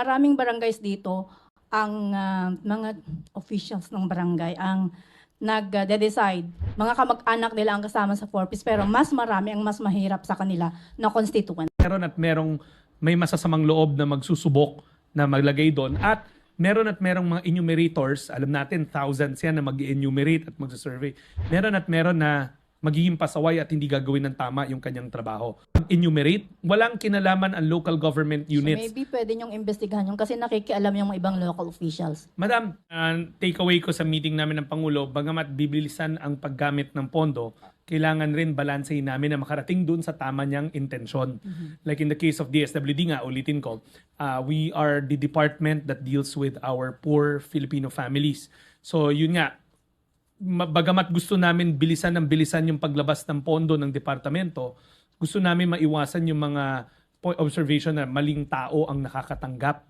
maraming barangays dito, ang ah, mga officials ng barangay ang nag-decide. Mga kamag-anak nila ang kasama sa Forpis, pero mas marami ang mas mahirap sa kanila na constituent. meron at merong may masasamang loob na magsusubok na maglagay doon at meron at merong mga enumerators, alam natin thousands yan na mag-enumerate at magsasurvey. Meron at meron na magiging pasaway at hindi gagawin ng tama yung kanyang trabaho. Enumerate, walang kinalaman ang local government So units. maybe pwede niyong investigahan yung kasi nakikialam yung mga ibang local officials. Madam, uh, takeaway ko sa meeting namin ng Pangulo, bagamat bibilisan ang paggamit ng pondo, kailangan rin balansehin namin na makarating dun sa tama niyang intensyon. Like in the case of DSWD nga, ulitin ko, uh, we are the department that deals with our poor Filipino families. So yun nga, ma- bagamat gusto namin bilisan ng bilisan yung paglabas ng pondo ng departamento, gusto namin maiwasan yung mga observation na maling tao ang nakakatanggap